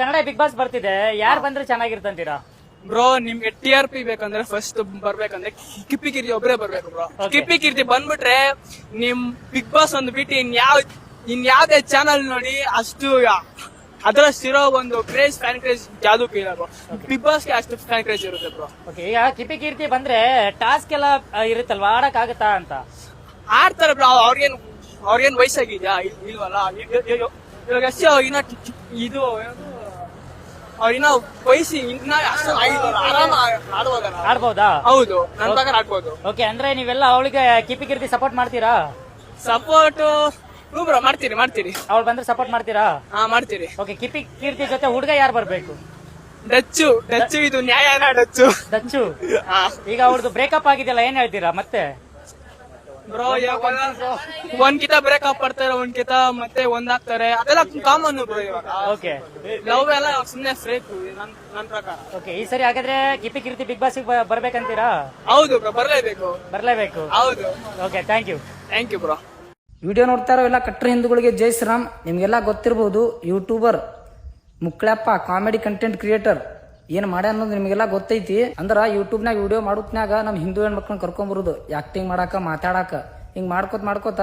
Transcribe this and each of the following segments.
Kannada big boss ಬರ್ತಿದೆ. ಯಾರು ಬಂದ್ರೆ ಚೆನ್ನಾಗಿರ್ತಂತೀರಾ ಬ್ರೋ ನಿಮ್ಗೆ ಟಿ ಆರ್ ಪಿ ಬೇಕಂದ್ರೆ ಫಸ್ಟ್ ಬರ್ಬೇಕಂದ್ರೆ ಕಿಪ್ಪಿ ಕೀರ್ತಿ ಒಬ್ರೆ ಬರ್ಬೇಕು ಬ್ರೋ. Okay. ಕಿಪ್ಪಿ ಕೀರ್ತಿ ಬಂದ್ಬಿಟ್ರೆ ನಿಮ್ ಬಿಗ್ ಬಾಸ್ ಒಂದು ಬಿಟ್ಟು ಇನ್ ಯಾವ ಇನ್ ಯಾವ್ದೇ ಚಾನಲ್ ನೋಡಿ ಅಷ್ಟು ಅದರಷ್ಟಿರೋ ಒಂದು ಕ್ರೇಜ್ ಫ್ಯಾನ್ ಕ್ರೇಜ್ ಯಾವ್ದಕ್ಕೂ ಇಲ್ಲ ಬ್ರೋ. ಬಿಗ್ ಬಾಸ್ಗೆ ಅಷ್ಟು ಫ್ಯಾನ್ ಕ್ರೇಜ್ ಇರುತ್ತೆ ಬ್ರೋ. ಓಕೆ ಈಗ ಕಿಪಿ ಕೀರ್ತಿ ಬಂದ್ರೆ ಟಾಸ್ಕ್ ಎಲ್ಲ ಆ, ಇರುತ್ತಲ್ವಾ? ಆಡಕ್ ಆಗತ್ತಾ ಅಂತ? ಆಡ್ತಾರೆ ಬ್ರೋ ಅವ್ರಿಗೇನು ಅವ್ರಿಗೇನ್ ವಯಸ್ಸಾಗಿದ್ಯಾ? ಇಲ್- ಇಲ್ವಲ್ಲ? ಇ- ಇ- ಇ- ಇವಾಗ ಅಷ್ಟೇ ಟಿ- ಇದು ಏನು, ಅವ್ರಿಗಿನ್ನ ವಯಸ್ಸಿ ಇನ್ನ ಅಷ್ಟು ಆರಾಮ ಆಡುವಾಗ ಆಡ್ಬೋದಾ? ಹೌದು ನನ್ ಪ್ರಕಾರ ಆಡ್ಬೋದು. ಓಕೆ ಅಂದ್ರೆ ನೀವೆಲ್ಲ ಅವಳಿಗೆ ಕಿಪಿ ಕಿರ್ತಿ ಸಪೋರ್ಟ್ ಮಾಡ್ತೀರಾ? ಸಪೋರ್ಟ್ ಹ್ಞೂ ಬ್ರೋ ಮಾಡ್ತೀರಿ ಮಾಡ್ತೀರಿ ಅವಳು ಬಂದ್ರೆ ಸಪೋರ್ಟ್ ಮಾಡ್ತೀರಾ? ಹಾ ಮಾಡ್ತೀರಿ ಓಕೆ ಕಿಪಿ ಕೀರ್ತಿ ಜೊತೆ ಹುಡುಗ ಯಾರು ಬರ್ಬೇಕು? ಡಚ್ಚು ಡಚ್ಚು ಇದು ನ್ಯಾಯನ ಡಚ್ಚು. ದಚ್ಚು ಈಗ ಅವ್ರದ್ದು ಬ್ರೇಕಪ್ ಆಗಿದೆಯಲ್ಲ ಏನ್ ಹೇಳ್ತೀರಾ ಮತ್ತೆ? ಬ್ರೋ ಒಂದ್ ಕಿತ ಬ್ರೇಕಪ್ ಪಡ್ತಾರೆ ಒಂದ್ ಕಿತ ಮತ್ತೆ ಒಂದಾಗ್ತಾರೆ ಅದೆಲ್ಲ ಕಾಮನ್ ಬ್ರೋ ಇವಾಗ. ಓಕೆ ಲವ್ ಎಲ್ಲ ಸುಮ್ನೆ ಫ್ರೇಕ್ ನನ್ ನನ್ ಪ್ರಕಾರ. ಓಕೆ ಈ ಸರಿ ಹಾಗಾದ್ರೆ ಕಿಪಿ ಕೀರ್ತಿ ಬಿಗ್ ಬಾಸ್ ಬರ್ಬೇಕಂತೀರಾ? ಹೌದು ಬ್ರೋ ಬರ್ಲೇಬೇಕು. ಬರ್ಲೇಬೇಕು. ಹೌದು. Okay thank you thank you bro video ನೋಡ್ತಾ ಇರೋ ಎಲ್ಲ ಕಟ್ಟರ ಹಿಂದೂಗಳಿಗೆ ಜೈ ಶ್ರೀರಾಮ್. ನಿಮಗೆಲ್ಲ ಗೊತ್ತಿರ್ಬೋದು youtuber Mukalappa comedy content creator ಏನು ಮಾಡ ಅನ್ನೋದು ನಿಮಗೆಲ್ಲ ಗೊತ್ತೈತಿ. ಅಂದ್ರೆ ಯೂಟ್ಯೂಬ್ನಾಗ ವಿಡಿಯೋ ಮಾಡೋತ್ನಾಗ ನಮ್ಮ ಹಿಂದೂ ಹೆಣ್ಮಕ್ಳನ್ನ ಕರ್ಕೊಂಬರುದು. ಆಕ್ಟಿಂಗ್ ಮಾಡಾಕ, ಮಾತಾಡಾಕ. ಹಿಂಗೆ ಮಾಡ್ಕೋತ ಮಾಡ್ಕೋತ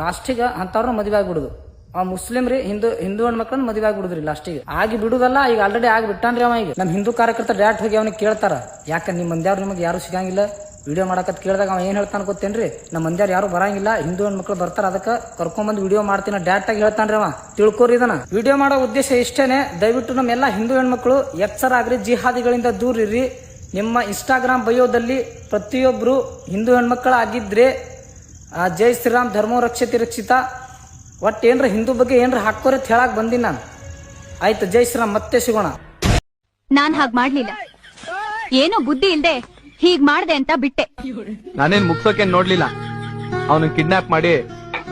ಲಾಸ್ಟಿಗೆ ಅಂಥವ್ರನ್ನ ಮದುವೆ ಆಗ್ಬಿಡುದು. ಆ ಮುಸ್ಲಿಂ ರೀ, ಹಿಂದೂ ಹಿಂದೂ ಹೆಣ್ಮಕ್ಳನ್ನ ಮದುವೆ ಆಗ್ಬಿಡುದ್ರಿ ಲಾಸ್ಟಿಗೆ ಆಗಿ ಬಿಡುದಲ್ಲ, ಈಗ ಆಲ್ರೆಡಿ ಆಗಿ ಬಿಟ್ಟಾನ್ರಿ ಅವ ಈಗ. ನಮ್ಮ ಹಿಂದೂ ಕಾರ್ಯಕರ್ತ ಡೈರೆಕ್ಟ್ ಹೋಗಿ ಅವನಿಗೆ ಕೇಳ್ತಾರ. ಯಾಕ ನಿಮ್ಮ ಮಂದ್ಯಾವ್ರು ನಿಮಗೆ ಯಾರು ಸಿಗಂಗಿಲ್ಲ? ವಿಡಿಯೋ ಮಾಡಕತ್ ಕೇಳಿದಾಗ ಅವ ಏನ್ ಹೇಳ್ತಾನೆ ಗೊತ್ತೇನ್ರಿ? ನಮ್ಮ ಮಂದ್ಯಾರು ಯಾರು ಬರಂಗಿಲ್ಲ. ಹಿಂದೂ ಹೆಣ್ಮಕ್ಳು ಬರ್ತಾರ ಅದಕ್ಕೆ ಕರ್ಕೊಂಬಂದು ವಿಡಿಯೋ ಮಾಡ್ತೀನಿ ಡೈರೆಕ್ಟ್ ಆಗಿ ಹೇಳ್ತಾನ್ರಿ ಅವ. ತಿಳ್ಕೊರಿ ಇದನ್ನ. ವಿಡಿಯೋ ಮಾಡೋ ಉದ್ದೇಶ ಇಷ್ಟೇನೆ. ದಯವಿಟ್ಟು ನಮ್ಮೆಲ್ಲ ಹಿಂದೂ ಹೆಣ್ಮಕ್ಳು ಎಚ್ಚರ ಆಗ್ರಿ ಜಿಹಾದಿಗಳಿಂದ ದೂರ ಇರ್ರಿ. ನಿಮ್ಮ ಇನ್ಸ್ಟಾಗ್ರಾಮ್ ಬಯೋದಲ್ಲಿ ಪ್ರತಿಯೊಬ್ರು ಹಿಂದೂ ಹೆಣ್ಮಕ್ಳು ಆಗಿದ್ರೆ ಆ, ಜೈ ಶ್ರೀರಾಮ್ ಧರ್ಮೋ ರಕ್ಷತಿ ರಕ್ಷಿತ. ಒಟ್ಟು ಏನ್ರ ಹಿಂದೂ ಬಗ್ಗೆ ಏನ್ರ ಹಾಕೋರಿ ಹೇಳಕ್ ಬಂದೀನಿ ನಾನು. ಆಯ್ತು ಜೈ ಶ್ರೀರಾಮ್. ಮತ್ತೆ ಸಿಗೋಣ. ನಾನ್ ಹಾಗ್ ಮಾಡ್ಲಿಲ್ಲ. ಏನೋ ಬುದ್ಧಿ ಇಲ್ದೆ ಹೀಗ್ ಮಾಡ್ದೆ ಅಂತ ಬಿಟ್ಟೆ. ನಾನೇನ್ ಮುಗ್ಸೋಕೆ ನೋಡ್ಲಿಲ್ಲ. ಅವನು ಕಿಡ್ನಾಪ್ ಮಾಡಿ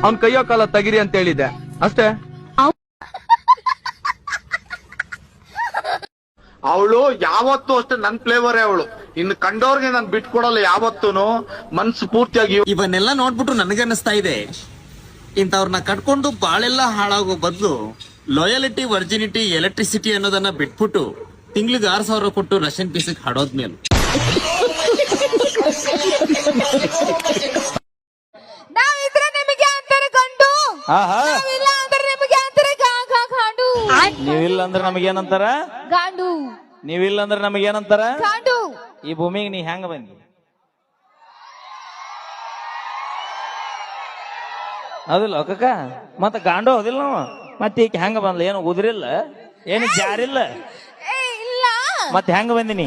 ಅವ್ನ್ ಕೈಯೋ ಕಾಲ ತೆಗಿರಿ ಅಂತ ಹೇಳಿದ್ದೆ. ಅಷ್ಟೇ? ಅವಳು ಯಾವತ್ತೂ ಅಷ್ಟೇ ನನ್ ಫ್ಲೇವರ್ ಅವಳು. ಇನ್ನು ಕಂಡವ್ರಿಗೆ ನಾನು ಬಿಟ್ಕೊಡಲ್ಲ ಯಾವತ್ತೂನು. ಮನ್ಸು ಪೂರ್ತಿಯಾಗಿ ಇವನ್ನೆಲ್ಲ ನೋಡ್ಬಿಟ್ಟು ನನಗನ್ನಿಸ್ತಾ ಇದೆ. ಇಂಥವ್ರನ್ನ ಕಟ್ಕೊಂಡು ಬಾಳೆಲ್ಲ ಹಾಳಾಗೋ ಬದಲು ಲಾಯಲಿಟಿ ವರ್ಜಿನಿಟಿ ಎಲೆಕ್ಟ್ರಿಸಿಟಿ ಅನ್ನೋದನ್ನ ಬಿಟ್ಬಿಟ್ಟು ತಿಂಗ್ಳಿಗೆ ಆರು ಸಾವಿರ ಕೊಟ್ಟು ರಷ್ಯನ್ ಪೀಸಿಗೆ ಹಾಡೋದ್ಮೇಲೆ. ನಾವಿದ್ರೆ ನಿಮಗೆ ಅಂತಾರೆ ಗಂಡು. ನಾವಿಲ್ಲ ಅಂದ್ರೆ ನಿಮಗೆ ಅಂತಾರೆ ಗಾ- ಗಾ- ಗಾಂಡು. ನೀವಿಲ್ಲ ಅಂದ್ರೆ ನಮಗೇನಂತಾರ ಗಾಂಡು. ನೀವಿಲ್ಲ ಅಂದ್ರೆ ನಮಗೇನಂತಾರ ಗಾಂಡು. ಈ ಭೂಮಿಗೆ ನೀ ಹೆಂಗ ಬಂದಿ ಅದಿಲ್ಲ ಕಕ್ಕ ಮತ್ತ ಗಾಂಡು ಹೋದಿಲ್ಲ ನಾವು. ಮತ್ತೆ ಈಗ ಹೆಂಗ ಬಂದ್ಲ? ಏನು ಉದ್ರಿಲ್ಲ? ಏನು ಜಾರಿಲ್ಲ? ಮತ್ತೆ ಹೆಂಗ ಬಂದಿನಿ?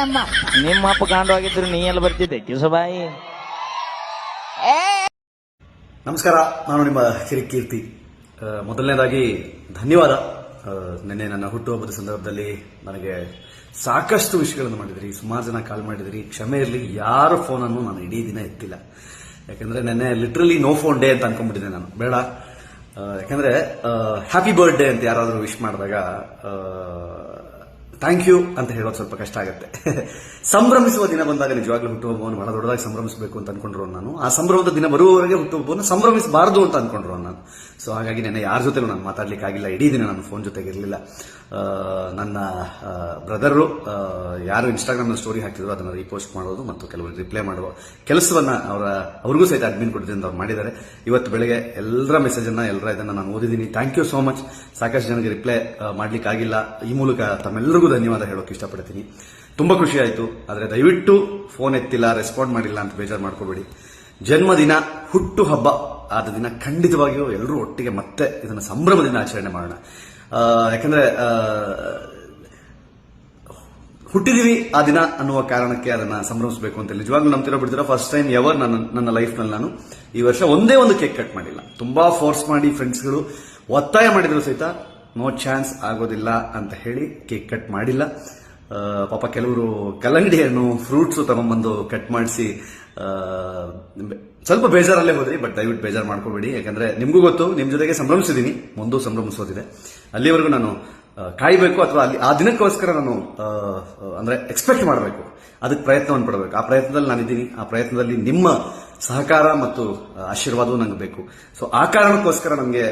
ನಮ್ಮ ನಿಮ್ಮ ಅಪ್ಪ ಕಾಂಡವಾಗಿದ್ರು ಆಗಿದ್ರು ನೀ ಎಲ್ಲ ಬರ್ತಿದ್ದೆ. ಕಿಸಬಾಯಿ ನಮಸ್ಕಾರ ನಾನು ನಿಮ್ಮ ಕಿರಿ ಕೀರ್ತಿ. ಮೊದಲನೇದಾಗಿ ಧನ್ಯವಾದ. ನಿನ್ನೆ ನನ್ನ ಹುಟ್ಟುಹಬ್ಬದ ಸಂದರ್ಭದಲ್ಲಿ ನನಗೆ ಸಾಕಷ್ಟು ವಿಷಯಗಳನ್ನು ಮಾಡಿದಿರಿ. ಸುಮಾರು ಜನ ಕಾಲ್ ಮಾಡಿದಿರಿ. ಕ್ಷಮೆ ಇರಲಿ ಯಾರ ಫೋನನ್ನು ನಾನು ಇಡೀ ದಿನ ಎತ್ತಿಲ್ಲ. ಯಾಕಂದ್ರೆ ನೆನ್ನೆ ಲಿಟ್ರಲಿ ನೋ ಫೋನ್ ಡೇ ಅಂತ ಅನ್ಕೊಂಡ್ಬಿಟ್ಟಿದ್ದೆ ನಾನು. ಬೇಡ. ಯಾಕಂದ್ರೆ ಹ್ಯಾಪಿ ಬರ್ಡೇ ಅಂತ ಯಾರಾದರೂ ವಿಶ್ ಮಾಡಿದಾಗ ಥ್ಯಾಂಕ್ ಯು ಅಂತ ಹೇಳೋದು ಸ್ವಲ್ಪ ಕಷ್ಟ ಆಗುತ್ತೆ. ಸಂಭ್ರಮಿಸುವ ದಿನ ಬಂದಾಗ ನಿಜವಾಗ್ಲೂ ಹುಟ್ಟುಹಬ್ಬವನ್ನು ಬಹಳ ದೊಡ್ಡದಾಗಿ ಸಂಭ್ರಮಿಸಬೇಕು ಅಂತ ಅನ್ಕೊಂಡ್ರು ನಾನು. ಆ ಸಂಭ್ರಮದ ದಿನ ಬರುವವರೆಗೆ ಹುಟ್ಟುಹಬ್ಬವನ್ನು ಸಂಭ್ರಮಿಸಬಾರದು ಅಂತ ಅನ್ಕೊಂಡ್ರು ನಾನು. ಸೊ ಹಾಗಾಗಿ ನೆನ್ನೆ ಯಾರ ಜೊತೆಲೂ ನಾನು ಮಾತಾಡ್ಲಿಕ್ಕಾಗಿಲ್ಲ ಇಡೀ ದಿನ ನಾನು ಫೋನ್ ಜೊತೆಗೆ ಇರಲಿಲ್ಲ ನನ್ನ ಬ್ರದರು ಯಾರು ಇನ್ಸ್ಟಾಗ್ರಾಮ್ ಸ್ಟೋರಿ ಹಾಕಿದ್ರು ಅದನ್ನು ರೀಪೋಸ್ಟ್ ಮಾಡೋದು ಮತ್ತು ಕೆಲವರು ರಿಪ್ಲೈ ಮಾಡುವ ಕೆಲಸವನ್ನ ಅವರ, ಅವ್ರಿಗೂ ಸಹಿತ ಅಡ್ಮಿನ್ ಕೊಟ್ಟಿದ್ದರಿಂದ ಅವ್ರು ಮಾಡಿದ್ದಾರೆ. ಇವತ್ತು ಬೆಳಗ್ಗೆ ಎಲ್ಲರ ಮೆಸೇಜ್ ಅನ್ನ, ಎಲ್ಲರ ಇದನ್ನು ನಾನು ಓದಿದ್ದೀನಿ. ಥ್ಯಾಂಕ್ ಯು ಸೋ ಮಚ್ ಸಾಕಷ್ಟು ಜನರಿಗೆ ರಿಪ್ಲೈ ಮಾಡ್ಲಿಕ್ಕೆ ಆಗಿಲ್ಲ ಈ ಮೂಲಕ ತಮ್ಮೆಲ್ಲರಿಗೂ ಧನ್ಯವಾದ ಹೇಳೋಕೆ ಇಷ್ಟಪಡ್ತೀನಿ. ತುಂಬಾ ಖುಷಿ ಆಯಿತು. ಆದ್ರೆ ದಯವಿಟ್ಟು ಫೋನ್ ಎತ್ತಿಲ್ಲ ರೆಸ್ಪಾಂಡ್ ಮಾಡಿಲ್ಲ ಅಂತ ಬೇಜಾರು ಮಾಡ್ಕೋಬೇಡಿ. ಜನ್ಮದಿನ, ಹುಟ್ಟು ಹಬ್ಬ ಆದ ದಿನ ಖಂಡಿತವಾಗಿಯೂ ಎಲ್ಲರೂ ಒಟ್ಟಿಗೆ ಮತ್ತೆ ಇದನ್ನ ಸಂಭ್ರಮದಿಂದ ಆಚರಣೆ ಮಾಡೋಣ. ಯಾಕಂದ್ರೆ ಹುಟ್ಟಿದೀವಿ ಆ ದಿನ ಅನ್ನುವ ಕಾರಣಕ್ಕೆ ಅದನ್ನ ಸಂಭ್ರಮಿಸಬೇಕು ಅಂತ ನಿಜವಾಗ್ಲೂ ನಮ್ತಿರೋ ಬಿಡ್ತಿರೋ? ಫಸ್ಟ್ ಟೈಮ್ ಎವರ್ ನನ್ನ ನನ್ನ ಲೈಫ್ನಲ್ಲಿ ನಾನು ಈ ವರ್ಷ ಒಂದೇ ಒಂದು ಕೇಕ್ ಕಟ್ ಮಾಡಿಲ್ಲ. ತುಂಬಾ ಫೋರ್ಸ್ ಮಾಡಿ ಫ್ರೆಂಡ್ಸ್ಗಳು ಒತ್ತಾಯ ಮಾಡಿದ್ರು ಸಹಿತ ನೋ ಚಾನ್ಸ್ ಆಗೋದಿಲ್ಲ ಅಂತ ಹೇಳಿ ಕೇಕ್ ಕಟ್ ಮಾಡಿಲ್ಲ. ಪಾಪ ಕೆಲವರು ಕಲ್ಲಂಗಡಿ ಹಣ್ಣು ಫ್ರೂಟ್ಸ್ ತಗೊಂಡ್ಬಂದು ಕಟ್ ಮಾಡಿಸಿ ಸ್ವಲ್ಪ ಬೇಜಾರಲ್ಲೇ ಹೋದ್ರಿ, ಬಟ್ ದಯವಿಟ್ಟು ಬೇಜಾರು ಮಾಡ್ಕೋಬೇಡಿ. ಯಾಕಂದ್ರೆ ನಿಮಗೂ ಗೊತ್ತು, ನಿಮ್ ಜೊತೆಗೆ ಸಂಭ್ರಮಿಸಿದೀನಿ, ಮುಂದೂ ಸಂಭ್ರಮಿಸೋದಿದೆ. ಅಲ್ಲಿವರೆಗೂ ನಾನು ಕಾಯಬೇಕು ಅಥವಾ ಅಲ್ಲಿ ಆ ದಿನಕ್ಕೋಸ್ಕರ ನಾನು ಅಂದ್ರೆ ಎಕ್ಸ್ಪೆಕ್ಟ್ ಮಾಡಬೇಕು. ಅದಕ್ಕೆ ಪ್ರಯತ್ನವನ್ನು ಪಡಬೇಕು. ಆ ಪ್ರಯತ್ನದಲ್ಲಿ ನಾನಿದ್ದೀನಿ. ಆ ಪ್ರಯತ್ನದಲ್ಲಿ ನಿಮ್ಮ ಸಹಕಾರ ಮತ್ತು ಆಶೀರ್ವಾದವೂ ನಂಗೆ ಬೇಕು. ಸೊ ಆ ಕಾರಣಕ್ಕೋಸ್ಕರ ನನಗೆ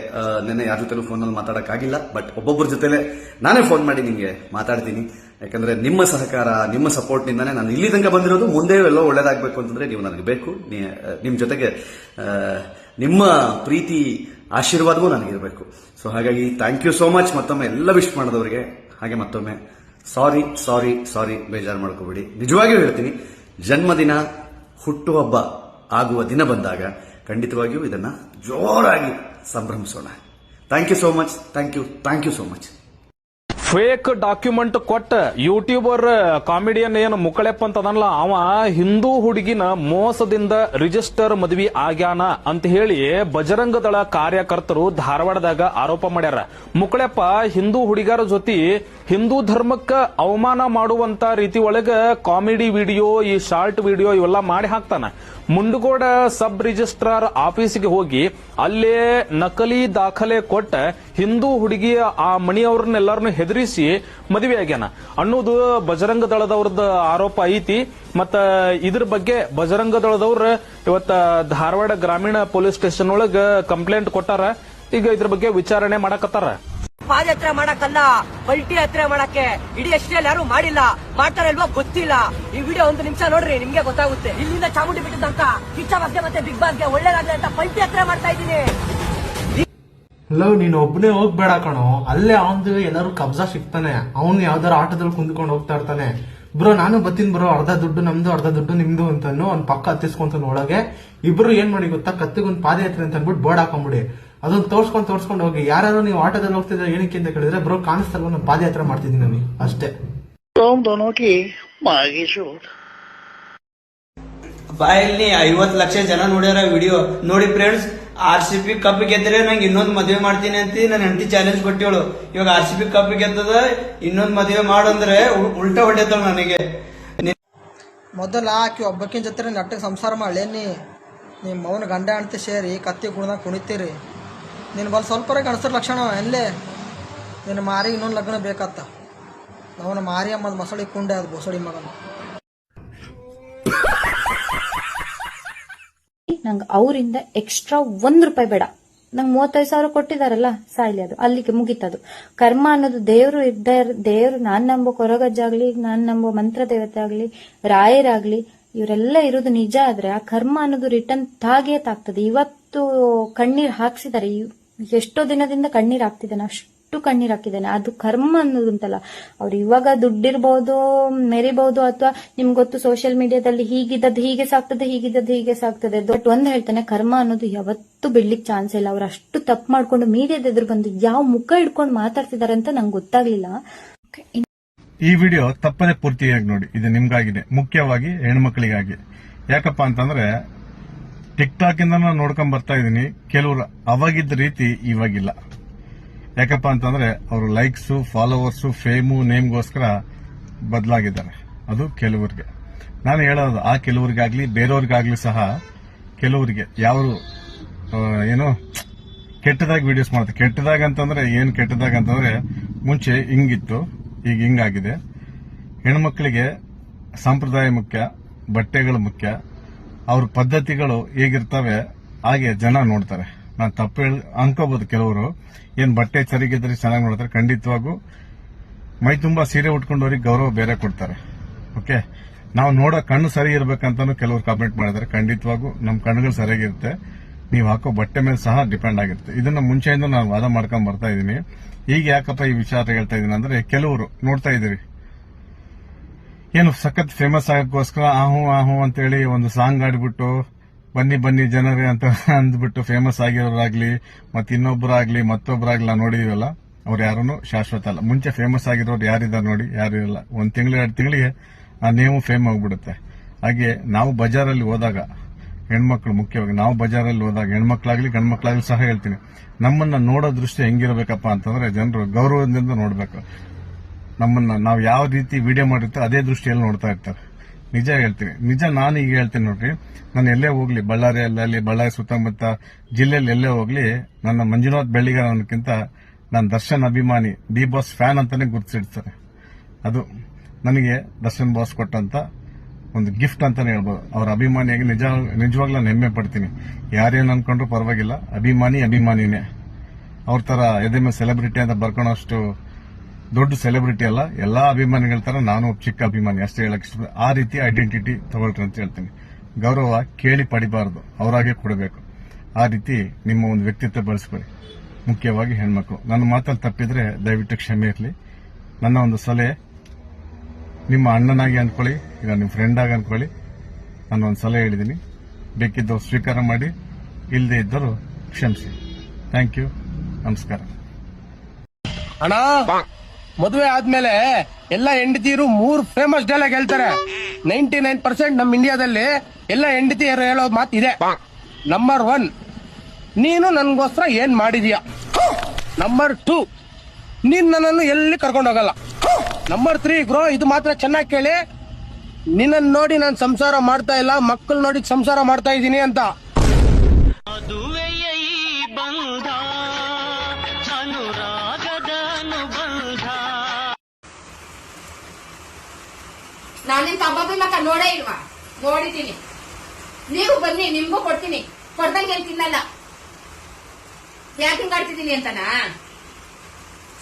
ನಿನ್ನೆ ಯಾರ ಜೊತೆಲೂ ಫೋನಲ್ಲಿ ಮಾತಾಡೋಕ್ಕಾಗಿಲ್ಲ ಬಟ್ ಒಬ್ಬೊಬ್ಬರ ಜೊತೆಲೆ ನಾನೇ ಫೋನ್ ಮಾಡಿ ನಿಮಗೆ ಮಾತಾಡ್ತೀನಿ. ಯಾಕಂದ್ರೆ ನಿಮ್ಮ ಸಹಕಾರ, ನಿಮ್ಮ ಸಪೋರ್ಟ್ನಿಂದಾನೆ ನಾನು ಇಲ್ಲಿ ತನಕ ಬಂದಿರೋದು, ಮುಂದೆ ಎಲ್ಲೋ ಒಳ್ಳೇದಾಗಬೇಕು ಅಂತಂದ್ರೆ ನೀವು ನನಗೆ ಬೇಕು. ನಿಮ್ಮ ಜೊತೆಗೆ ನಿಮ್ಮ ಪ್ರೀತಿ, ಆಶೀರ್ವಾದವೂ ನನಗಿರಬೇಕು ಸೊ ಹಾಗಾಗಿ ಥ್ಯಾಂಕ್ ಯು ಸೋ ಮಚ್ ಮತ್ತೊಮ್ಮೆ ಎಲ್ಲ ವಿಶ್ ಮಾಡಿದವರಿಗೆ, ಹಾಗೆ ಮತ್ತೊಮ್ಮೆ ಸಾರಿ ಸಾರಿ ಸಾರಿ ಬೇಜಾರು ಮಾಡ್ಕೋಬೇಡಿ. ನಿಜವಾಗಿಯೂ ಹೇಳ್ತೀನಿ, ಜನ್ಮದಿನ ಹುಟ್ಟುಹಬ್ಬ. ಆಗುವ ದಿನ ಬಂದಾಗ ಖಂಡಿತವಾಗಿಯೂ ಇದನ್ನ ಜೋರಾಗಿ ಸಂಭ್ರಮಿಸೋಣ. Thank you so much thank you thank you so much fake document ಕೊಟ್ಟ ಯೂಟ್ಯೂಬರ್ ಕಾಮಿಡಿಯನ್ ಏನು ಮುಕ್ಕಳೆಪ್ಪ ಅಂತ ಅದನಲ್ಲ ಅವ ಹಿಂದೂ ಹುಡುಗಿನ ಮೋಸದಿಂದ ರಿಜಿಸ್ಟರ್ ಮದ್ವಿ ಆಗ್ಯಾನ ಅಂತ ಹೇಳಿ ಬಜರಂಗ ದಳ ಕಾರ್ಯಕರ್ತರು ಧಾರವಾಡದಾಗ ಆರೋಪ ಮಾಡ್ಯಾರ. ಮುಕ್ಕಳೆಪ್ಪ ಹಿಂದೂ ಹುಡುಗರ ಜೊತೆ ಹಿಂದೂ ಧರ್ಮಕ್ಕೆ ಅವಮಾನ ಮಾಡುವಂತ ರೀತಿ ಒಳಗೆ ಕಾಮಿಡಿ ವಿಡಿಯೋ, ಈ ಶಾರ್ಟ್ ವಿಡಿಯೋ ಇವೆಲ್ಲ ಮಾಡಿ ಹಾಕ್ತಾನೆ. ಮುಂಡಗೋಡ ಸಬ್ ರಿಜಿಸ್ಟ್ರಾರ್ ಆಫೀಸಿಗೆ ಹೋಗಿ ಅಲ್ಲೇ ನಕಲಿ ದಾಖಲೆ ಕೊಟ್ಟ ಹಿಂದೂ ಹುಡುಗಿಯ ಆ ಮಣಿಯವ್ರನ್ನೆಲ್ಲರನ್ನು ಹೆದರಿಸಿ ಮದುವೆ ಆಗ್ಯಾನ. ಅನ್ನೋದು ಬಜರಂಗ ದಳದವ್ರದ್ದು ಆರೋಪ ಐತಿ. ಮತ್ತ ಇದ್ರ ಬಗ್ಗೆ ಬಜರಂಗ ದಳದವ್ರ ಇವತ್ತ ಧಾರವಾಡ ಗ್ರಾಮೀಣ ಪೊಲೀಸ್ ಸ್ಟೇಷನ್ ಒಳಗ ಕಂಪ್ಲೇಂಟ್ ಕೊಟ್ಟಾರ. ಈಗ ಇದ್ರ ಬಗ್ಗೆ ವಿಚಾರಣೆ ಮಾಡಕತ್ತಾರ. ಪಾದಯಾತ್ರೆ ಮಾಡಕ್ಕಲ್ಲ, ಪಲ್ಟಿ ಯಾತ್ರೆ ಮಾಡಕ್ಕೆ ಇಡೀ ಎಷ್ಟರಲ್ಲಿ ಯಾರು ಮಾಡಿಲ್ಲ, ಮಾಡ್ತಾರೆ ಇಲ್ವಾ ಗೊತ್ತಿಲ್ಲ. ಈ ವಿಡಿಯೋ ಒಂದು ನಿಮಿಷ ನೋಡ್ರಿ, ನಿಮ್ಗೆ ಗೊತ್ತಾಗುತ್ತೆ. ಇಲ್ಲಿಂದ ಚಾಮುಂಡಿ ಬಿಟ್ಟಿದ್ದಂತ ಕಿಚ್ಚ ಬಗ್ಗೆ ಮತ್ತೆ ಬಿಗ್ ಬಾಸ್ಗೆ ಒಳ್ಳೇದಾಗ್ಲಿ ಅಂತ ಪಲ್ಟಿ ಯಾತ್ರೆ ಮಾಡ್ತಾ ಇದ್ದೀನಿ. ಲವ್ ನೀನ್ ಒಬ್ನೇ ಹೋಗ್ಬೇಡ ಕಣೋ. ಅಲ್ಲೇ ಅವನ್ದು ಎಲ್ಲರೂ ಕಬ್ಜಾ ಸಿಗ್ತಾನೆ. ಅವ್ನು ಯಾವ್ದಾರು ಆಟದಲ್ಲಿ ಕುಂದ್ಕೊಂಡು ಹೋಗ್ತಾ ಇರ್ತಾನೆ. ಬ್ರೋ, ನಾನು ಬತ್ತೀನಿ ಬ್ರೋ. ಅರ್ಧ ದುಡ್ಡು ನಮ್ದು, ಅರ್ಧ ದುಡ್ಡು ನಿಮ್ದು ಅಂತಾನು ಅವ್ನ್ ಪಕ್ಕ ಹತ್ತಿಸ್ಕೊಂತಾನ ಒಳಗೆ. ಇಬ್ರು ಏನ್ ಮಾಡಿ ಗೊತ್ತಾ? ಕತ್ತಿಗೊಂದ್ ಪಾದಯಾತ್ರೆ ಅಂತ ಅನ್ಬಿಟ್ಟು ಬೋರ್ಡ್ ಹಾಕೊಂಬಿಡಿ. ಅದನ್ನ ತೋರ್ಸ್ಕೊಂಡು ತೋರ್ಸ್ಕೊಂಡು ಹೋಗಿ. ಯಾರು ನೀವು ಆಟೋದಲ್ಲಿ ಹೋಗ್ತಿದ್ರೆ ಏನಕ್ಕೆ ಅಂತ ಕೇಳಿದ್ರೆ ಬ್ರೋ ಕಾಣಿಸ್ತಲ್ವ ನಾನು ಪಾದಯಾತ್ರೆ ಮಾಡ್ತಿದ್ದೀನಿ ನಾನು ಅಷ್ಟೇ. ಬಾಯಲ್ಲಿ ಐವತ್ ಲಕ್ಷ ಜನ ನೋಡ್ಯಾರ ವಿಡಿಯೋ ನೋಡಿ friends R C B cup ಗೆದ್ರೆ ನಂಗೆ ಇನ್ನೊಂದ್ ಮದುವೆ ಮಾಡ್ತೀನಿ ಅಂತ ನನ್ನ ಹೆಂಡತಿ ಚಾಲೆಂಜ್ ಕೊಟ್ಟಿವಳು ಇವಾಗ ಆರ್ ಸಿ ಪಿ ಕಪ್ ಗೆದ್ದದ ಇನ್ನೊಂದ್ ಮದುವೆ ಮಾಡಂದ್ರೆ ಉಲ್ಟಾ ಹೊಡೆತಳ ನನಗೆ. ಮೊದಲ ಆಕಿ ಒಬ್ಬಕಿನ ಜೊತೆ ನಟ್ಟಿಗೆ ಸಂಸಾರ ಮಾಡಲೇನಿ ನೀ. ನಿಮ್ಮ ಮೌನ ಗಂಡ ಅಂತ ಸೇರಿ ಕತ್ತಿ ಕುಡ್ದಾಗ ಕುಣಿತೀರಿ. ನಿನ್ನ ಬಲ್ ಸ್ವಲ್ಪ ಗಣಸರ ಲಕ್ಷಣ ಎಲ್ಲೇ? ನಿನ್ನ ಮಾರಿ ಇನ್ನೊಂದು ಲಗ್ನ ಬೇಕತ್ತ ಅವನ ಮಾರಿ ಅಮ್ಮದ ಮಸಳಿ ಕುಂಡೆ ಅದು ಬೊಸಳಿ ಮಗನ. ನಂಗೆ ಅವರಿಂದ ಎಕ್ಸ್ಟ್ರಾ ಒಂದ್ ರೂಪಾಯಿ ಬೇಡ. ನಂಗೆ ಮೂವತ್ತೈದು ಸಾವಿರ ಕೊಟ್ಟಿದಾರಲ್ಲ ಸಾಯ್ಲಿ ಅದು, ಅಲ್ಲಿಗೆ ಮುಗೀತದು. ಕರ್ಮ ಅನ್ನೋದು ದೇವರು ಇದ್ದ ದೇವರು ನಾನ್ ನಂಬೋ ಕೊರಗಜ್ಜಾಗ್ಲಿ, ನಾನ್ ನಂಬೋ ಮಂತ್ರ ದೇವತೆ ಆಗ್ಲಿ ರಾಯರಾಗ್ಲಿ, ಇವರೆಲ್ಲ ಇರೋದು ನಿಜ ಆದ್ರೆ ಆ ಕರ್ಮ ಅನ್ನೋದು ರಿಟರ್ನ್ ತಾಗೇ ತಾಗ್ತದೆ. ಇವತ್ತು ಕಣ್ಣೀರ್ ಹಾಕ್ಸಿದ್ದಾರೆ ಎಷ್ಟೋ ದಿನದಿಂದ ಕಣ್ಣೀರ್ ಹಾಕ್ತಿದ್ದಾನೆ ಅಷ್ಟು ಕಣ್ಣೀರ್ ಹಾಕಿದ್ದಾನೆ ಅದು ಕರ್ಮ ಅನ್ನೋದು ಅಂತಲ್ಲ ಅವ್ರು ಇವಾಗ ದುಡ್ಡಿರ್ಬೋದು ಮೆರಿಬಹುದು ಅಥವಾ ನಿಮ್ಗೆ ಗೊತ್ತು ಸೋಷಿಯಲ್ ಮೀಡಿಯಾದಲ್ಲಿ ಹೀಗಿದ್ದದ್ದು ಹೀಗೆ ಸಾಕ್ತದೆ ಹೀಗಿದ್ದದ್ದು ಹೀಗೆ ಸಾಕ್ತದೆ ಬಟ್ ಒಂದ್ ಹೇಳ್ತಾನೆ ಕರ್ಮ ಅನ್ನೋದು ಯಾವತ್ತೂ ಬಿಡ್ಲಿಕ್ಕೆ ಚಾನ್ಸ್ ಇಲ್ಲ. ಅವ್ರು ಅಷ್ಟು ತಪ್ಪು ಮಾಡ್ಕೊಂಡು ಮೀಡಿಯಾದ ಎದುರು ಬಂದು ಯಾವ ಮುಖ ಇಡ್ಕೊಂಡು ಮಾತಾಡ್ತಿದ್ದಾರೆ ಅಂತ ನಂಗೆ ಗೊತ್ತಾಗ್ಲಿಲ್ಲ. ಈ ವಿಡಿಯೋ ತಪ್ಪದೆ ಪೂರ್ತಿಯಾಗಿ ನೋಡಿ. ಇದು ನಿಮ್ಗಾಗಿದೆ. ಮುಖ್ಯವಾಗಿ ಹೆಣ್ಮಕ್ಳಿಗಾಗಿ ಯಾಕಪ್ಪ ಅಂತಂದ್ರೆ ಟಿಕ್ ಟಾಕ್ ಇಂದ ನೋಡ್ಕೊಂಡ್ ಬರ್ತಾ ಇದೀನಿ. ಕೆಲವರು ಅವಾಗಿದ್ದ ರೀತಿ ಇವಾಗಿಲ್ಲ. ಯಾಕಪ್ಪ ಅಂತಂದ್ರೆ ಅವರು ಲೈಕ್ಸ್ ಫಾಲೋವರ್ಸ್ ಫೇಮು ನೇಮ್ಗೋಸ್ಕರ ಬದಲಾಗಿದ್ದಾರೆ. ಅದು ಕೆಲವರಿಗೆ. ನಾನು ಹೇಳೋದು, ಆ ಕೆಲವರಿಗಾಗ್ಲಿ, ಬೇರೆಯವ್ರಿಗಾಗ್ಲಿ ಸಹ ಕೆಲವರಿಗೆ ಯಾರು ಏನು, ಕೆಟ್ಟದಾಗಿ ವಿಡಿಯೋಸ್ ಮಾಡ್ತಾರೆ ಕೆಟ್ಟದಾಗ ಅಂತಂದ್ರೆ ಏನ್ ಕೆಟ್ಟದಾಗ ಅಂತಂದ್ರೆ ಮುಂಚೆ ಹಿಂಗಿತ್ತು, ಈಗ ಹಿಂಗಾಗಿದೆ. ಹೆಣ್ಮಕ್ಳಿಗೆ ಸಂಪ್ರದಾಯ ಮುಖ್ಯ, ಬಟ್ಟೆಗಳು ಮುಖ್ಯ ಅವ್ರ ಪದ್ಧತಿಗಳು ಹೇಗಿರ್ತವೆ, ಹಾಗೆ ಜನ ನೋಡ್ತಾರೆ. ನಾನು ತಪ್ಪು ಹೇಳಿ ಅನ್ಕೋಬಹುದು ಕೆಲವರು. ಏನ್ ಬಟ್ಟೆ ಸರಿಗಿದ್ರೆ ಚೆನ್ನಾಗಿ ನೋಡ್ತಾರೆ. ಖಂಡಿತವಾಗೂ ಮೈ ತುಂಬಾ ಸೀರೆ ಉಟ್ಕೊಂಡವ್ರಿಗೆ ಗೌರವ ಬೇರೆ ಕೊಡ್ತಾರೆ. ಓಕೆ? ನಾವು ನೋಡೋ ಕಣ್ಣು ಸರಿ ಇರಬೇಕಂತಾನು ಕೆಲವರು ಕಾಮೆಂಟ್ ಮಾಡಿದ್ದಾರೆ. ಖಂಡಿತವಾಗೂ ನಮ್ಮ ಕಣ್ಣುಗಳು ಸರಿಯಾಗಿರುತ್ತೆ ನೀವು ಹಾಕೋ ಬಟ್ಟೆ ಮೇಲೆ ಸಹ ಡಿಪೆಂಡ್ ಆಗಿರುತ್ತೆ. ಇದನ್ನ ಮುಂಚೆಯಿಂದ ನಾನು ವಾದ ಮಾಡ್ಕೊಂಡ್ ಬರ್ತಾ ಇದ್ದೀನಿ. ಈಗ ಯಾಕಪ್ಪ ಈ ವಿಚಾರ ಹೇಳ್ತಾ ಇದ್ದೀನಿ ಅಂದ್ರೆ, ಕೆಲವರು ನೋಡ್ತಾ ಇದ್ದೀರಿ. ಏನು ಸಖತ್ ಫೇಮಸ್ ಆಗಕ್ಕೋಸ್ಕರ ಆಹು ಆಹು ಅಂತೇಳಿ ಒಂದು ಸಾಂಗ್ ಆಡ್ಬಿಟ್ಟು ಬನ್ನಿ ಬನ್ನಿ ಜನರೇ ಅಂತ ಅಂದ್ಬಿಟ್ಟು ಫೇಮಸ್ ಆಗಿರೋರಾಗ್ಲಿ, ಮತ್ತೆ ಇನ್ನೊಬ್ಬರಾಗ್ಲಿ ಮತ್ತೊಬ್ಬರಾಗ್ಲಿ ನಾವು ನೋಡಿದೀವಲ್ಲ ಅವ್ರು ಯಾರೂ ಶಾಶ್ವತ ಅಲ್ಲ. ಮುಂಚೆ ಫೇಮಸ್ ಆಗಿರೋರು ಯಾರಿದ್ದಾರೆ ನೋಡಿ, ಯಾರು ಇಲ್ಲ ಒಂದ್ ತಿಂಗಳು, ಎರಡು ತಿಂಗಳಿಗೆ ಆ ನೇಮು ಫೇಮ್ ಆಗಿಬಿಡುತ್ತೆ. ಹಾಗೆ ನಾವು ಬಜಾರಲ್ಲಿ ಹೋದಾಗ, ಹೆಣ್ಮಕ್ಳು ಮುಖ್ಯವಾಗಿ, ನಾವು ಬಜಾರಲ್ಲಿ ಹೋದಾಗ, ಹೆಣ್ಮಕ್ಳಾಗ್ಲಿ, ಗಂಡ್ಮಕ್ಳಾಗ್ಲಿ ಸಹ ಹೇಳ್ತೀನಿ. ನಮ್ಮನ್ನ ನೋಡೋ ದೃಷ್ಟಿ ಹೆಂಗಿರಬೇಕಪ್ಪ ಅಂತಂದ್ರೆ, ಜನರು ಗೌರವದಿಂದ ನೋಡ್ಬೇಕು. ನಮ್ಮನ್ನ ನಾವು ಯಾವ ರೀತಿ ವಿಡಿಯೋ ಮಾಡಿರ್ತೀವಿ ಅದೇ ದೃಷ್ಟಿಯಲ್ಲಿ ನೋಡ್ತಾ ಇರ್ತಾರೆ. ನಿಜ ಹೇಳ್ತೀನಿ. ನಿಜ ನಾನು ಈಗ ಹೇಳ್ತೀನಿ ನೋಡ್ರಿ. ನಾನು ಎಲ್ಲೇ ಹೋಗ್ಲಿ ಬಳ್ಳಾರಿಯಲ್ಲಿ ಬಳ್ಳಾರಿ ಸುತ್ತಮುತ್ತ ಜಿಲ್ಲೆಯಲ್ಲಿ ಎಲ್ಲೇ ಹೋಗ್ಲಿ, ನನ್ನ ಮಂಜುನಾಥ್ ಬೆಳ್ಳಿಗಾರ ಅನ್ನೋಕ್ಕಿಂತ ನಾನು ದರ್ಶನ್ ಅಭಿಮಾನಿ ಡಿ ಬಾಸ್ ಫ್ಯಾನ್ ಅಂತಾನೆ ಗುರುತಿಸಿಡ್ತಾರೆ. ಅದು ನನಗೆ ದರ್ಶನ್ ಬಾಸ್ ಕೊಟ್ಟಂತ ಒಂದು ಗಿಫ್ಟ್ ಅಂತಾನೆ ಹೇಳ್ಬೋದು. ಅವ್ರ ಅಭಿಮಾನಿಯಾಗಿ ನಿಜ, ನಿಜವಾಗ್ಲೂ ನಾನು ಹೆಮ್ಮೆ ಪಡ್ತೀನಿ. ಯಾರೇನು ಅನ್ಕೊಂಡ್ರು ಪರವಾಗಿಲ್ಲ. ಅಭಿಮಾನಿ ಅಭಿಮಾನಿನೇ. ಅವ್ರ ತರ ಎದೆ ಮೇಲೆ ಸೆಲೆಬ್ರಿಟಿ ಅಂತ ಬರ್ಕೊಳೋಷ್ಟು ದೊಡ್ಡ ಸೆಲೆಬ್ರಿಟಿ ಅಲ್ಲ, ಎಲ್ಲಾ ಅಭಿಮಾನಿಗಳ ತರ ನಾನು ಚಿಕ್ಕ ಅಭಿಮಾನಿ, ಅಷ್ಟೇ ಹೇಳಕ್ ಆ ರೀತಿ ಐಡೆಂಟಿಟಿ ತಗೊಳ್ರಿ ಅಂತ ಹೇಳ್ತೀನಿ. ಗೌರವ ಕೇಳಿ ಪಡಿಬಾರದು, ಅವರಾಗೆ ಕೊಡಬೇಕು. ಆ ರೀತಿ ನಿಮ್ಮ ಒಂದು ವ್ಯಕ್ತಿತ್ವ ಬಳಸ್ಕೊಳ್ಳಿ. ಮುಖ್ಯವಾಗಿ ಹೆಣ್ಮಕ್ಳು. ನನ್ನ ಮಾತಲ್ಲಿ ತಪ್ಪಿದ್ರೆ ದಯವಿಟ್ಟು ಕ್ಷಮೆ ಇರಲಿ. ನನ್ನ ಒಂದು ಸಲಹೆ, ನಿಮ್ಮ ಅಣ್ಣನಾಗಿ ಅನ್ಕೊಳ್ಳಿ ಈಗ ನಿಮ್ಮ ಫ್ರೆಂಡ್ ಆಗಿ ಅನ್ಕೊಳ್ಳಿ. ನಾನು ಒಂದು ಸಲಹೆ ಹೇಳಿದ್ದೀನಿ. ಬೇಕಿದ್ದವ್ರು ಸ್ವೀಕಾರ ಮಾಡಿ ಇಲ್ಲದೆ ಇದ್ದರು ಕ್ಷಮಿಸಿ. ಥ್ಯಾಂಕ್ ಯು ನಮಸ್ಕಾರ. ಅಣ್ಣ! ಮದುವೆ ಆದ್ಮೇಲೆ ಎಲ್ಲ ಹೆಂಡತಿಯರು ಮೂರ್ ಫೇಮಸ್ ಡೈಲಾಗ್ ಹೇಳ್ತಾರೆ. ನೈಂಟಿ ನೈನ್ ಪರ್ಸೆಂಟ್ ನಮ್ಮ ಇಂಡಿಯಾದಲ್ಲಿ ಎಲ್ಲ ಹೆಂಡತಿಯರು ಹೇಳೋ ಮಾತು ಇದೆ. ನಂಬರ್ ಒನ್ ನೀನು ನನ್ಗೋಸ್ಕರ ಏನ್ ಮಾಡಿದೀಯ? ನಂಬರ್ ಟೂ ನೀನ್ ನನ್ನನ್ನು ಎಲ್ಲಿ ಕರ್ಕೊಂಡು ಹೋಗಲ್ಲ? ನಂಬರ್ ತ್ರೀ ಗ್ರೋ ಇದು ಮಾತ್ರ ಚೆನ್ನಾಗಿ ಕೇಳಿ. ನಿನ್ನನ್ನು ನೋಡಿ ನಾನು ಸಂಸಾರ ಮಾಡ್ತಾ ಇಲ್ಲ ಮಕ್ಕಳು ನೋಡಿ ಸಂಸಾರ ಮಾಡ್ತಾ ಇದ್ದೀನಿ ಅಂತ. ನಾನಿನ್ ಕಬಾಬಿ ಮಕ್ಕ ನೋಡೇ ಇಲ್ವಾ? ನೋಡಿದ್ದೀನಿ. ನೀವು ಬನ್ನಿ, ನಿಮ್ಗೂ ಕೊಡ್ತೀನಿ. ಕೊಡ್ದಂಗೆ ಏನ್ ತಿನ್ನಲ್ಲ. ಯಾಕೆ ಹಿಂಗಾಡ್ತಿದ್ದೀನಿ ಅಂತನಾ?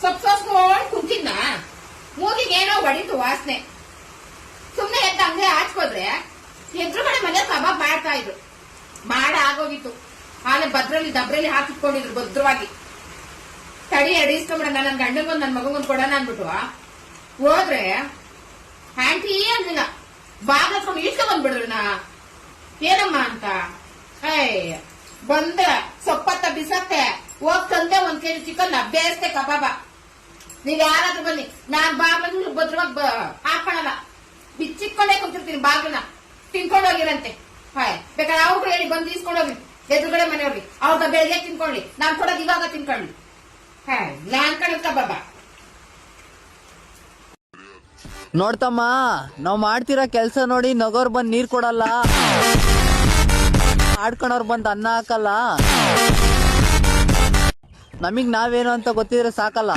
ಸೊಪ್ಪು ಸೊಸ್ಕೊಂಡು ಕುಂತಿದ್ನ? ಮೂಗಿಗೆ ಏನೋ ಹೊಡಿತು ವಾಸನೆ. ಸುಮ್ಮನೆ ಎದ್ದ ಹಂಗೆ ಹಾಚ್ಕೋದ್ರೆ ಎದುರುಗಡೆ ಮನೆ ಕಬಾಬ್ ಮಾಡ್ತಾ ಇದ್ರು. ಮಾಡ ಆಗೋಗಿತ್ತು. ಆಮೇಲೆ ಭದ್ರಲ್ಲಿ ದಬ್ರಲ್ಲಿ ಹಾಕಿಟ್ಕೊಂಡಿದ್ರು ಭದ್ರವಾಗಿ. ತಡಿ ಅಡಿಸ್ಕೊಂಬಿಡ ನನ್ನ ಗಂಡಂಗೊಂದು ನನ್ನ ಮಗಂಗೊಂದು ಕೊಡೋಣ ಅನ್ಬಿಟ್ಟು ಹೋದ್ರೆ ಆಂಟಿ ಅಂದಿಲ್ಲ ಬಾಗ ಹತ್ಕೊಂಡು ಇಟ್ಕೊಂಡ್ ನಾ. ಏನಮ್ಮ ಅಂತ? ಏಯ್ ಬಂದ ಸೊಪ್ಪತ್ತ ಬಿಸತ್ತೆ ಹೋಗ್ ತಂದೆ ಒಂದ್ ಕೆಜಿ ಚಿಕನ್ ಬೇಯಿಸ್ತೆ ಕಬಾಬ. ನೀವ್ ಯಾರಾದ್ರೂ ಬನ್ನಿ. ನಾನ್ ಬಾಗ್ಲನ್ನು ಭದ್ರವಾಗಿ ಹಾಕೊಳಲ್ಲ ಬಿಚ್ಚಿಕೊಂಡೇ ಕುಂತಿರ್ತೀನಿ ಬಾಗ್ಲನ್ನ ತಿನ್ಕೊಂಡು ಹೋಗಿರಂತೆ. ಹಾಯ್, ಬೇಕಾದ್ರೆ ಅವ್ರು ಹೇಳಿ ಬಂದು ಇಸ್ಕೊಂಡು ಹೋಗ್ರಿ. ಎದುರುಗಡೆ ಮನೆಯವ್ರಿ ಅವ್ರದ ಬೆಳಗ್ಗೆ ತಿನ್ಕೊಳ್ಳಿ. ನಾನ್ ಕೊಡೋದು ಇವಾಗ ತಿನ್ಕೊಳ್ಳಿ. ಹಾಯ್, ನಾನ್ ಕಣಕ್ಕ ಕಬಾಬ. ನೋಡ್ತಮ್ಮ, ನಾವ್ ಮಾಡ್ತಿರೋ ಕೆಲ್ಸ ನೋಡಿ ನಗೋರ್ ಬಂದ್ ನೀರ್ ಕೊಡಲ್ಲ. ಆಡ್ಕೊಂಡವ್ರ ಬಂದ್ ಅನ್ನ ಹಾಕಲ್ಲ. ನಮಗ್ ನಾವೇನು ಅಂತ ಗೊತ್ತಿದ್ರೆ ಸಾಕಲ್ಲ.